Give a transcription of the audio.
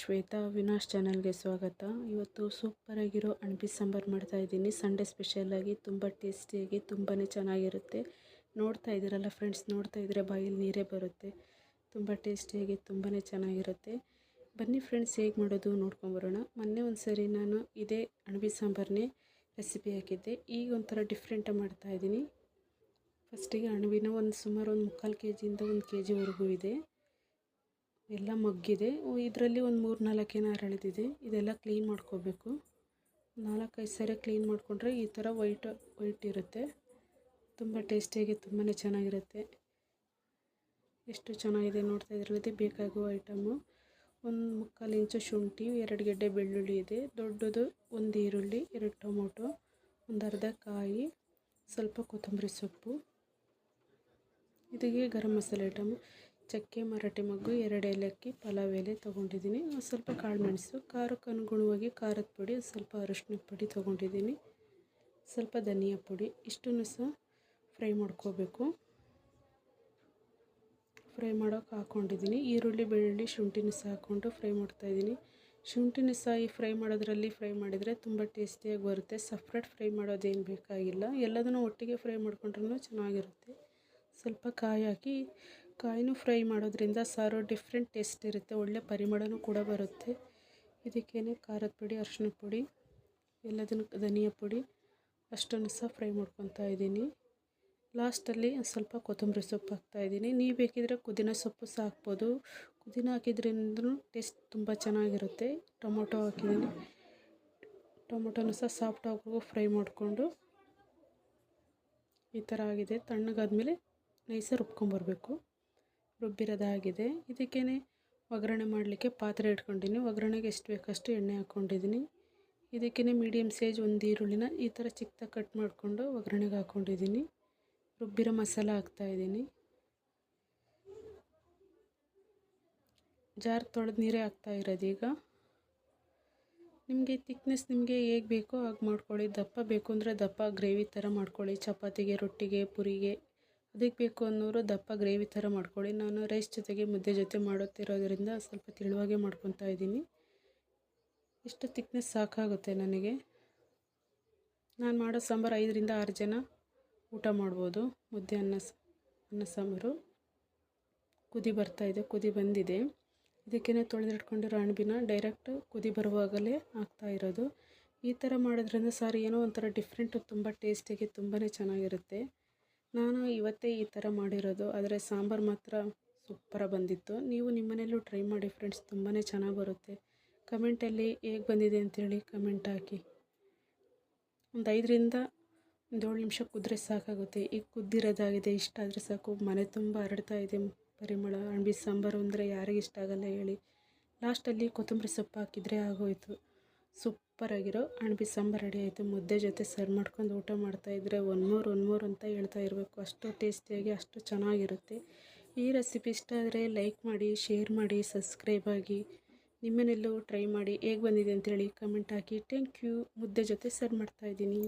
ಶ್ವೇತಾ, ವಿನಾಶ್ ಚಾನಲ್ಗೆ ಸ್ವಾಗತ. ಇವತ್ತು ಸೂಪರಾಗಿರೋ ಅಣಬಿ ಸಾಂಬಾರು ಮಾಡ್ತಾಯಿದ್ದೀನಿ ಸಂಡೇ ಸ್ಪೆಷಲಾಗಿ ತುಂಬ ಟೇಸ್ಟಿಯಾಗಿ ತುಂಬಾ ಚೆನ್ನಾಗಿರುತ್ತೆ. ನೋಡ್ತಾ ಇದ್ದೀರಲ್ಲ ಫ್ರೆಂಡ್ಸ್, ನೋಡ್ತಾ ಇದ್ದರೆ ಬಾಯಲ್ಲಿ ನೀರೇ ಬರುತ್ತೆ. ತುಂಬ ಟೇಸ್ಟಿಯಾಗಿ ತುಂಬಾ ಚೆನ್ನಾಗಿರುತ್ತೆ. ಬನ್ನಿ ಫ್ರೆಂಡ್ಸ್, ಹೇಗೆ ಮಾಡೋದು ನೋಡ್ಕೊಂಬರೋಣ ಮೊನ್ನೆ ಒಂದು ಸರಿ ನಾನು ಇದೇ ಅಣಬಿ ಸಾಂಬಾರನ್ನೇ ರೆಸಿಪಿ ಹಾಕಿದ್ದೆ. ಈಗ ಒಂಥರ ಡಿಫ್ರೆಂಟಾಗಿ ಮಾಡ್ತಾಯಿದ್ದೀನಿ ಫಸ್ಟಿಗೆ ಅಣಬಿನ ಒಂದು ಸುಮಾರು ಒಂದು ಮುಕ್ಕಾಲು ಕೆ ಜಿಯಿಂದ ಒಂದು ಕೆ ಜಿವರೆಗೂ ಇದೆ. ಎಲ್ಲ ಮಗ್ಗಿದೆ. ಇದರಲ್ಲಿ ಒಂದು ಮೂರು ನಾಲ್ಕು ಏನೋ ಅರಳಿದಿದೆ ಇದೆಲ್ಲ ಕ್ಲೀನ್ ಮಾಡ್ಕೋಬೇಕು. ನಾಲ್ಕೈದು ಸರಿ ಕ್ಲೀನ್ ಮಾಡಿಕೊಂಡ್ರೆ ಈ ಥರ ವೈಟ್ ವೈಟ್ ಇರುತ್ತೆ. ತುಂಬ ಟೇಸ್ಟಿಯಾಗಿ ತುಂಬಾ ಚೆನ್ನಾಗಿರುತ್ತೆ. ಎಷ್ಟು ಚೆನ್ನಾಗಿದೆ ನೋಡ್ತಾ ಇದ್ರಲ್ಲಿ ಬೇಕಾಗುವ ಐಟಮು ಒಂದು ಮುಕ್ಕಾಲು ಇಂಚು ಶುಂಠಿ, ಎರಡು ಗೆಡ್ಡೆ ಬೆಳ್ಳುಳ್ಳಿ ಇದೆ. ದೊಡ್ಡದು ಒಂದು ಈರುಳ್ಳಿ, ಎರಡು ಟೊಮೊಟೊ, ಒಂದು ಅರ್ಧ ಕಾಯಿ, ಸ್ವಲ್ಪ ಕೊತ್ತಂಬರಿ ಸೊಪ್ಪು. ಇದಕ್ಕೆ ಗರಂ ಮಸಾಲೆ ಐಟಮು ಚಕ್ಕೆ, ಮರಾಠಿ ಮಗ್ಗು, ಎರಡು ಏಲಕ್ಕಿ, ಪಲಾವ್ ಎಲೆ ತೊಗೊಂಡಿದ್ದೀನಿ. ಸ್ವಲ್ಪ ಕಾಳು ಮೆಣಸು, ಖಾರಕ್ಕೆ ಅನುಗುಣವಾಗಿ ಖಾರದ ಪುಡಿ ಸ್ವಲ್ಪ ಅರಿಶಿನದ ಪುಡಿ ತೊಗೊಂಡಿದ್ದೀನಿ. ಸ್ವಲ್ಪ ಧನಿಯಾ ಪುಡಿ, ಇಷ್ಟನ್ನು ಸಹ ಫ್ರೈ ಮಾಡ್ಕೋಬೇಕು. ಫ್ರೈ ಮಾಡೋಕೆ ಹಾಕ್ಕೊಂಡಿದ್ದೀನಿ ಈರುಳ್ಳಿ, ಬೆಳ್ಳುಳ್ಳಿ, ಶುಂಠಿನ ಸಹ ಹಾಕ್ಕೊಂಡು ಫ್ರೈ ಮಾಡ್ತಾಯಿದ್ದೀನಿ ಶುಂಠಿನ ಸಹ ಈ ಫ್ರೈ ಮಾಡೋದ್ರಲ್ಲಿ ಫ್ರೈ ಮಾಡಿದರೆ ತುಂಬ ಟೇಸ್ಟಿಯಾಗಿ ಬರುತ್ತೆ. ಸಪ್ರೇಟ್ ಫ್ರೈ ಮಾಡೋದೇನು ಬೇಕಾಗಿಲ್ಲ. ಎಲ್ಲದನ್ನು ಒಟ್ಟಿಗೆ ಫ್ರೈ ಮಾಡ್ಕೊಂಡ್ರೂ ಚೆನ್ನಾಗಿರುತ್ತೆ. ಸ್ವಲ್ಪ ಕಾಯಿ ಹಾಕಿ ಕಾಯಿನೂ ಫ್ರೈ ಮಾಡೋದ್ರಿಂದ ಸಾರು ಡಿಫ್ರೆಂಟ್ ಟೇಸ್ಟ್ ಇರುತ್ತೆ, ಒಳ್ಳೆ ಪರಿಮಳನೂ ಕೂಡ ಬರುತ್ತೆ. ಇದಕ್ಕೇನೆ ಖಾರದ ಪುಡಿ, ಅರಶಿನ ಪುಡಿ, ಎಲ್ಲದನ್ನು ಧನಿಯಾ ಪುಡಿ, ಅಷ್ಟನ್ನು ಸಹ ಫ್ರೈ ಮಾಡ್ಕೊತಾ ಇದ್ದೀನಿ. ಲಾಸ್ಟಲ್ಲಿ ಸ್ವಲ್ಪ ಕೊತ್ತಂಬರಿ ಸೊಪ್ಪು ಹಾಕ್ತಾಯಿದ್ದೀನಿ ನೀವು ಬೇಕಿದ್ರೆ ಪುದೀನ ಸೊಪ್ಪು ಸಹ ಹಾಕ್ಬೋದು. ಪುದೀನ ಹಾಕಿದ್ರಿಂದ ಟೇಸ್ಟ್ ತುಂಬ ಚೆನ್ನಾಗಿರುತ್ತೆ. ಟೊಮೊಟೊ ಹಾಕಿದ್ದೀನಿ. ಟೊಮೊಟೊನೂ ಸಹ ಸಾಫ್ಟ್ ಫ್ರೈ ಮಾಡಿಕೊಂಡು ಈ ಥರ ಆಗಿದೆ. ತಣ್ಣಗಾದ್ಮೇಲೆ ನೈಸ ರುಬ್ಕೊಂಬರ್ಬೇಕು. ರುಬ್ಬಿರೋದಾಗಿದೆ. ಇದಕ್ಕೇ ಒಗ್ಗರಣೆ ಮಾಡಲಿಕ್ಕೆ ಪಾತ್ರೆ ಇಟ್ಕೊಂಡಿನಿ. ಒಗ್ಗರಣೆಗೆ ಎಷ್ಟು ಬೇಕಷ್ಟು ಎಣ್ಣೆ ಹಾಕ್ಕೊಂಡಿದ್ದೀನಿ ಇದಕ್ಕೇ ಮೀಡಿಯಮ್ ಸೈಜ್ ಒಂದು ಈರುಳ್ಳಿನ ಈ ಥರ ಚಿಕ್ಕದಾಗಿ ಕಟ್ ಮಾಡಿಕೊಂಡು ಒಗ್ಗರಣೆಗೆ ಹಾಕ್ಕೊಂಡಿದ್ದೀನಿ ರುಬ್ಬಿರೋ ಮಸಾಲ ಹಾಕ್ತಾಯಿದ್ದೀನಿ ಜಾರ್ ತೊಳೆದು ನೀರೇ ಹಾಕ್ತಾ ಇರೋದೀಗ ನಿಮಗೆ ತಿಕ್ನೆಸ್ ನಿಮಗೆ ಹೇಗೆ ಬೇಕೋ ಹಾಗೆ ಮಾಡ್ಕೊಳ್ಳಿ. ದಪ್ಪ ಬೇಕು ಅಂದರೆ ದಪ್ಪ ಗ್ರೇವಿ ಥರ ಮಾಡ್ಕೊಳ್ಳಿ. ಚಪಾತಿಗೆ, ರೊಟ್ಟಿಗೆ, ಪುರಿಗೆ. ಅದಕ್ಕೆ ಬೇಕು ಅನ್ನೋರು ದಪ್ಪ ಗ್ರೇವಿ ಥರ ಮಾಡ್ಕೊಳ್ಳಿ. ನಾನು ರೈಸ್ ಜೊತೆಗೆ ಮುದ್ದೆ ಜೊತೆ ಮಾಡುತ್ತಿರೋದ್ರಿಂದ ಸ್ವಲ್ಪ ತೆಳುವಾಗೆ ಮಾಡ್ಕೊತಾ ಇದ್ದೀನಿ. ಇಷ್ಟು ತಿಕ್ನೆಸ್ ಸಾಕಾಗುತ್ತೆ ನನಗೆ. ನಾನು ಮಾಡೋ ಸಾಂಬಾರು ಐದರಿಂದ ಆರು ಜನ ಊಟ ಮಾಡ್ಬೋದು. ಮುದ್ದೆ, ಅನ್ನ ಅನ್ನ, ಸಾಂಬಾರು. ಕುದಿ ಬರ್ತಾಯಿದೆ ಕುದಿ ಬಂದಿದೆ. ಇದಕ್ಕೇ ತೊಳೆದಿಟ್ಕೊಂಡಿರೋ ಅಣಬಿನ ಡೈರೆಕ್ಟ್ ಕುದಿ ಬರುವಾಗಲೇ ಆಗ್ತಾ ಇರೋದು. ಈ ಥರ ಮಾಡೋದ್ರಿಂದ ಸಾರಿ ಏನೋ ಒಂಥರ ಡಿಫ್ರೆಂಟು, ತುಂಬ ಟೇಸ್ಟಿಗೆ ತುಂಬಾ ಚೆನ್ನಾಗಿರುತ್ತೆ. ನಾನು ಇವತ್ತೇ ಈ ಥರ ಮಾಡಿರೋದು, ಆದರೆ ಸಾಂಬಾರು ಮಾತ್ರ ಸೂಪರಾಗಿ ಬಂದಿತ್ತು. ನೀವು ನಿಮ್ಮನೇಲೂ ಟ್ರೈ ಮಾಡಿ ಫ್ರೆಂಡ್ಸ್ ತುಂಬಾ ಚೆನ್ನಾಗಿ ಬರುತ್ತೆ. ಕಮೆಂಟಲ್ಲಿ ಹೇಗೆ ಬಂದಿದೆ ಅಂತೇಳಿ ಕಮೆಂಟ್ ಹಾಕಿ. ಒಂದು ಐದರಿಂದ ಒಂದು ಏಳು ನಿಮಿಷ ಕುದ್ರೆ ಸಾಕಾಗುತ್ತೆ. ಈಗ ಕುದ್ದಿರೋದಾಗಿದೆ, ಇಷ್ಟ ಆದರೆ ಸಾಕು. ಮನೆ ತುಂಬ ಹರಡ್ತಾ ಇದೆ. ಪರಿಮಳ ಅಣಬಿ ಸಾಂಬಾರು ಅಂದರೆ ಯಾರಿಗೆ ಇಷ್ಟ ಆಗಲ್ಲ ಹೇಳಿ. ಲಾಸ್ಟಲ್ಲಿ ಕೊತ್ತಂಬರಿ ಸೊಪ್ಪು ಹಾಕಿದರೆ ಆಗೋಯಿತು. ಸೂಪರಾಗಿರೋ ಅಣಬಿ ಸಾಂಬಾರು ರೆಡಿ ಆಯಿತು. ಮುದ್ದೆ ಜೊತೆ ಸರ್ವ್ ಮಾಡ್ಕೊಂಡು ಊಟ ಮಾಡ್ತಾಯಿದ್ರೆ ಒನ್ ಮೋರ್ ಅಂತ ಹೇಳ್ತಾ ಇರಬೇಕು. ಅಷ್ಟು ಟೇಸ್ಟಿಯಾಗಿ, ಅಷ್ಟು ಚೆನ್ನಾಗಿರುತ್ತೆ. ಈ ರೆಸಿಪಿ ಇಷ್ಟ ಆದರೆ ಲೈಕ್ ಮಾಡಿ, ಶೇರ್ ಮಾಡಿ, ಸಬ್ಸ್ಕ್ರೈಬ್ ಆಗಿ. ನಿಮ್ಮನೆಲ್ಲೂ ಟ್ರೈ ಮಾಡಿ. ಹೇಗೆ ಬಂದಿದೆ ಅಂತೇಳಿ ಕಮೆಂಟ್ ಹಾಕಿ. Thank you. ಮುದ್ದೆ ಜೊತೆ ಸರ್ವ್ ಮಾಡ್ತಾಯಿದ್ದೀನಿ